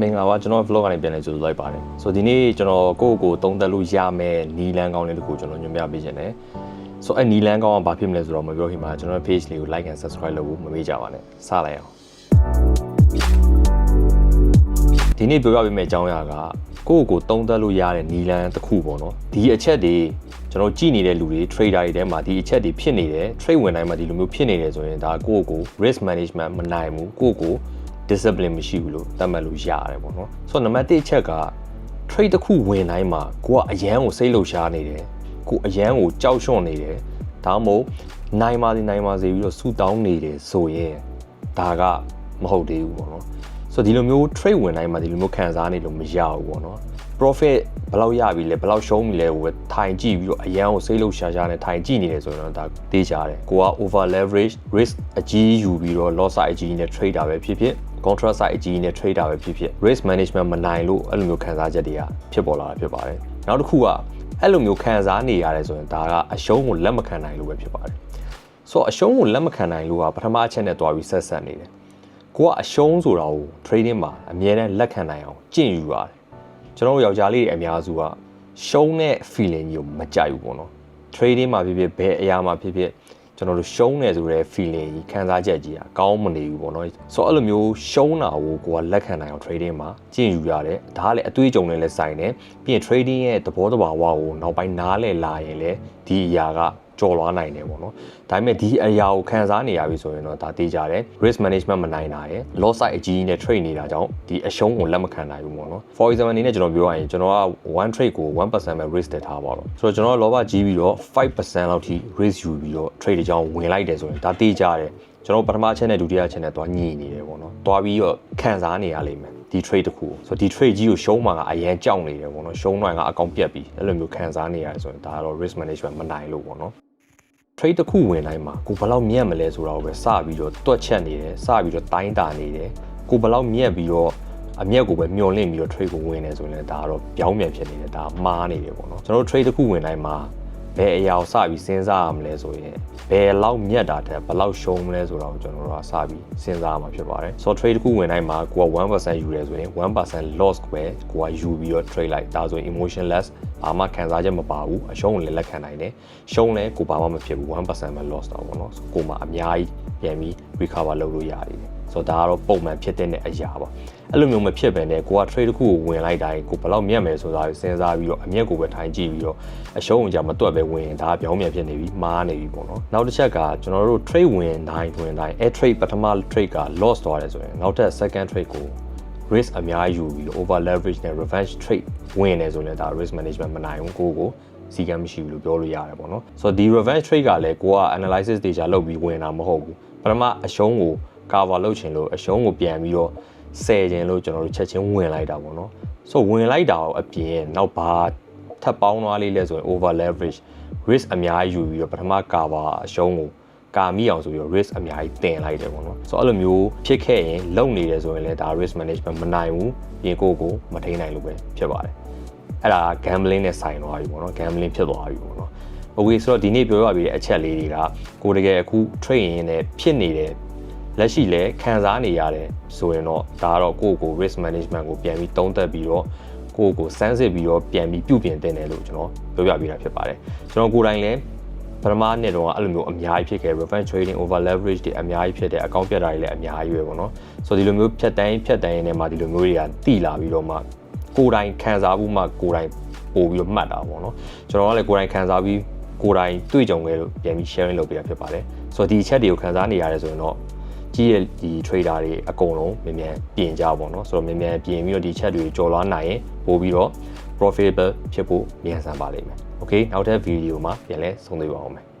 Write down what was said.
မင်္ဂလာပါကျွန်တော် vlog ကနေပြန်လည်ကြိုဆိုလိုက်ပါတယ်ဆိုတော့ဒီနေ့ကျွန်တော်ကိုယ့်ကိုယ်သုံးသက်လို့ရမယ်နီလန်းကောင်းလေးတစ်ခုကျွန်တော်ညွှန်ပြပေးခြင်းတယ်ဆိုတော့အဲ့နီလန်းကောင်းကဘာဖြစ်မလဲဆိုတော့မပြောခင်မှာကျွန်တော် page လေးကို like and subscribe လုပ်ဖို့မမေ့ကြပါနဲ့စလိုက်အောင်ဒီနေ့ပြောပြပေးမယ့်အကြောင်းအရာကကိုယ့်ကိုယ်သုံးသက်လို့ရတဲ့နီလန်းတစ်ခုပေါ့နော်ဒီအချက်တွေကျွန်တော်ကြည့်နေတဲ့လူတွေ trader တွေထဲမှာဒီအချက်တွေဖြစ်နေတယ် trade ဝင်တိုင်းမှာဒီလိုမျိုးဖြစ်နေတယ်ဆိုရင်ဒါကိုယ့်ကိုယ် risk management မနိုင်ဘူးကိုယ့်ကိုယ် discipline မရှိဘူးလို့သတ်မှတ်လို့ရတယ်ပေါ့နော်ဆိုတော့နံပါတ်1အချက်က trade တစ်ခုဝင်တိုင်းမှာကိုကအရန်ကိုစိတ်လှုပ်ရှားနေတယ်ကိုအရန်ကိုကြောက်ရွံ့နေတယ်ဒါမှမဟုတ်နိုင်ပါစေနိုင်ပါစေပြီးတော့ဆူတောင်းနေတယ်ဆိုရင်ဒါကမဟုတ်သေးဘူးပေါ့နော်ဆိုတော့ဒီလိုမျိုး trade ဝင်တိုင်းမှာဒီလိုမျိုးခံစားနေလို့မရဘူးပေါ့နော် profit ဘယ်လောက်ရပြီလဲဘယ်လောက်ရှုံးပြီလဲဟိုထိုင်ကြည့်ပြီးတော့အရန်ကိုစိတ်လှုပ်ရှားရှားနဲ့ထိုင်ကြည့်နေတယ်ဆိုရင်တော့ဒါသိကြတယ်ကိုက over leverage risk အကြီးယူပြီးတော့ loss size အကြီးနဲ့ trader ပဲဖြစ်ဖြစ် contract size အကြီးနဲ့ trader ပဲဖြစ်ဖြစ် risk management မနိုင်လို့အဲ့လိုမျိုးခံစားချက်တွေကဖြစ်ပေါ်လာတာဖြစ်ပါတယ်နောက်တစ်ခုကအဲ့လိုမျိုးခံစားနေရတယ်ဆိုရင်ဒါကအရှုံးကိုလက်မခံနိုင်လို့ပဲဖြစ်ပါတယ်ဆိုတော့အရှုံးကိုလက်မခံနိုင်လို့ကပထမအချက်နဲ့တွားပြီးဆက်ဆက်နေတယ်ကိုကအရှုံးဆိုတာကို trading မှာအမြဲတမ်းလက်ခံနိုင်အောင်ကျင့်ယူရတယ် ကျွန်တော်တို့ယောက်ျားလေးတွေအများစုကရှုံးတဲ့ feeling ကြီးကိုမကြိုက်ဘူးပေါ့နော် trading မှာဖြစ်ဖြစ်ဘယ်အရာမှာဖြစ်ဖြစ်ကျွန်တော်တို့ရှုံးတယ်ဆိုတဲ့ feeling ကြီးခံစားချက်ကြီးอ่ะကောင်းမနေဘူးပေါ့နော်ဆိုတော့အဲ့လိုမျိုးရှုံးတာကိုကိုကလက်ခံနိုင်အောင် trading မှာကျင့်ယူရတယ်ဒါကလည်းအတွေးအကြုံနဲ့လည်းဆိုင်တယ်ပြီးရင် trading ရဲ့သဘောတဘာဝကိုနောက်ပိုင်းနားလည်လာရင်လည်းဒီအရာက ကြော်လွားနိုင်တယ်ပေါ့နော်ဒါပေမဲ့ဒီအရာကိုခံစားနေရပြီဆိုရင်တော့ဒါသိကြတယ် risk management မနိုင်တာရယ် loss size အကြီးကြီးနဲ့ trade နေတာကြောင့်ဒီအရှုံးကိုလက်မခံနိုင်ဘူးပေါ့နော် for example အနေနဲ့ကျွန်တော်ပြောရရင်ကျွန်တော်က1 trade ကို1%ပဲ risk တက်ထားပါတော့ဆိုတော့ကျွန်တော်လောဘကြီးပြီးတော့5%လောက်ထိ risk ယူပြီးတော့ trade တွေကြောင်းဝင်လိုက်တယ်ဆိုရင်ဒါသိကြတယ်ကျွန်တော်ပထမချက်နဲ့ဒုတိယချက်နဲ့သွားညှိနေတယ်ပေါ့နော်သွားပြီးတော့ခံစားနေရလိမ့်မယ် ဒီ trade တစ်ခုဆိုတော့ဒီ trade ကြီးကိုရှုံးမှကအရန်ကြောက်နေတယ်ပေါ့နော်ရှုံးတော့ကအကောင်ပြက်ပြီးအဲ့လိုမျိုးခံစားနေရတယ်ဆိုရင်ဒါကတော့ risk management မနိုင်လို့ပေါ့နော် trade တစ်ခုဝင်တိုင်းမှာကိုဘယ်လောက်မြတ်မလဲဆိုတာကိုပဲစပြီးတော့တွက်ချက်နေတယ်စပြီးတော့တိုင်းတာနေတယ်ကိုဘယ်လောက်မြတ်ပြီးတော့အမျက်ကိုပဲမျောလင့်ပြီးတော့ trade ကိုဝင်နေဆိုရင်လည်းဒါကတော့ပြောင်းပြန်ဖြစ်နေတယ်ဒါမှားနေတယ်ပေါ့နော်ကျွန်တော်တို့ trade တစ်ခုဝင်တိုင်းမှာ ဘယ်အရာကိုစပြီးစဉ်းစားရမလဲဆိုရင်ဘယ်လောက်မြတ်တာတဲ့ဘယ်လောက်ရှုံးမလဲဆိုတာကိုကျွန်တော်တို့ကစပြီးစဉ်းစားရမှာဖြစ်ပါတယ်ဆိုတော့ trade တစ်ခုဝင်တိုင်းမှာကိုက1%ယူရဲဆိုရင်1% loss ကိုပဲကိုကယူပြီးတော့ trade လိုက်ဒါဆိုရင် emotionless ဘာမှခံစားချက်မပါဘူးအရှုံးကိုလည်းလက်ခံနိုင်တယ်ရှုံးလဲကိုဘာမှမဖြစ်ဘူး1%ပဲ loss တော့ပေါ့နော်ကိုမှအများကြီးပြန်ပြီး recover လုပ်လို့ရတယ်ဆိုတော့ဒါကတော့ပုံမှန်ဖြစ်တဲ့အရာပါ အဲ့လိုမျိုးမဖြစ်ဘဲနဲ့ကိုက trade တစ်ခုကိုဝင်လိုက်တိုင်းကိုဘယ်လောက်မြတ်မယ်ဆိုတာကိုစဉ်းစားပြီးတော့အမျက်ကိုပဲထိုင်ကြည့်ပြီးတော့အရှုံးကိုじゃမတွက်ပဲဝင်ရင်ဒါပြောင်းပြန်ဖြစ်နေပြီမားနေပြီပေါ့နော်နောက်တစ်ချက်ကကျွန်တော်တို့ trade ဝင်တိုင်းဝင်တိုင်း air trade ပထမ trade က loss သွားတယ်ဆိုရင်နောက်ထပ် second trade ကို risk အများကြီးယူပြီး over leverage နဲ့ revenge trade ဝင်နေဆိုရင်ဒါ risk management မနိုင်ဘူးကိုကိုစီကံမရှိဘူးလို့ပြောလို့ရတယ်ပေါ့နော်ဆိုတော့ဒီ revenge trade ကလည်းကိုက analysis data လုပ်ပြီးဝင်တာမဟုတ်ဘူးပထမအရှုံးကို cover လုပ်ချင်လို့အရှုံးကိုပြန်ပြီးတော့ ဆယ်ချင်လို့ကျွန်တော်တို့ချက်ချင်းဝင်လိုက်တာပေါ့နော်ဆိုဝင်လိုက်တာအပြင်နောက်ဘာထပ်ပေါင်းသွားလေးလဲဆိုရင် over leverage risk အများကြီးယူပြီးတော့ပထမ cover အရှုံးကိုကာမိအောင်ဆိုပြီးတော့ risk အများကြီးတင်လိုက်တယ်ပေါ့နော်ဆိုတော့အဲ့လိုမျိုးဖြစ်ခဲ့ရင်လုံနေတယ်ဆိုရင်လည်းဒါ risk management မနိုင်ဘူးပြင်ကိုကိုမထိန်နိုင်လို့ပဲဖြစ်ပါတယ်အဲ့ဒါ gambling နဲ့ဆိုင်သွားပြီပေါ့နော် gambling ဖြစ်သွားပြီပေါ့နော် okay ဆိုတော့ဒီနေ့ပြောရပြီးတဲ့အချက်လေးတွေကကိုတကယ်အခု train ရင်းနဲ့ဖြစ်နေတဲ့ လက်ရှိလဲခံစားနေရတယ်ဆိုရင်တော့ဒါကတော့ကိုယ့်ကို risk management ကိုပြန်ပြီးသုံးသပ်ပြီးတော့ကိုယ့်ကိုစမ်းစစ်ပြီးတော့ပြန်ပြီးပြုပြင်တင်တယ်လို့ကျွန်တော်ပြောပြပေးတာဖြစ်ပါတယ်ကျွန်တော်ကိုယ်တိုင်လည်းပထမနှစ်တော့အဲ့လိုမျိုးအများကြီးဖြစ်ခဲ့ revenge trading over leverage တွေအများကြီးဖြစ်တယ်အကောင့်ပြတ်တာတွေလည်းအများကြီးပဲပေါ့နော်ဆိုတော့ဒီလိုမျိုးဖြတ်တန်းဖြတ်တန်းရင်းနဲ့မှဒီလိုမျိုးတွေကတိလာပြီးတော့မှကိုယ်တိုင်ခံစားမှုမှကိုယ်တိုင်ပို့ပြီးတော့မှတ်တာပေါ့နော်ကျွန်တော်ကလည်းကိုယ်တိုင်ခံစားပြီးကိုယ်တိုင်တွေ့ကြုံခဲ့လို့ပြန်ပြီး sharing လုပ်ပေးတာဖြစ်ပါတယ်ဆိုတော့ဒီအချက်တွေကိုခံစားနေရတယ်ဆိုရင်တော့ ကြီးရဲ့ဒီ trader တွေအကုန်လုံးမြန်မြန်ပြင်ကြပါတော့ဆိုတော့မြန်မြန်ပြင်ပြီးတော့ဒီချက်တွေကြော်လွှားနိုင်ရင်ပို့ပြီးတော့ profitable ဖြစ်ဖို့မြန်ဆန်ပါလိမ့်မယ် okay နောက်ထပ်ဗီဒီယိုမှာပြန်လဲဆုံတွေ့ပါအောင်မယ်